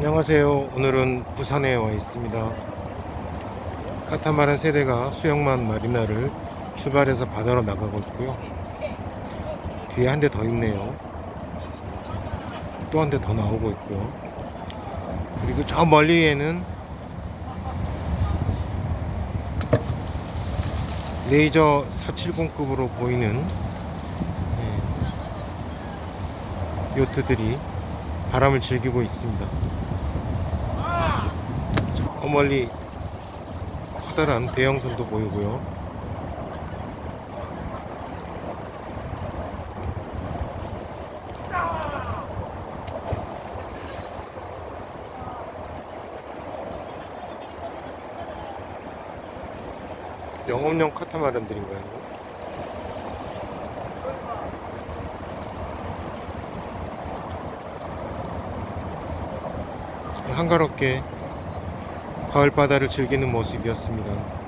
안녕하세요. 오늘은 부산에 와 있습니다. 카타마란 세대가 수영만 마리나를 출발해서 바다로 나가고 있고요. 뒤에 한 대 더 있네요. 또 한 대 더 나오고 있고요. 그리고 저 멀리에는 레이저 470급으로 보이는 예, 요트들이 바람을 즐기고 있습니다. 저 멀리 커다란 대형선도 보이고요. 영업용 카타마란들인가요? 한가롭게 가을 바다를 즐기는 모습이었습니다.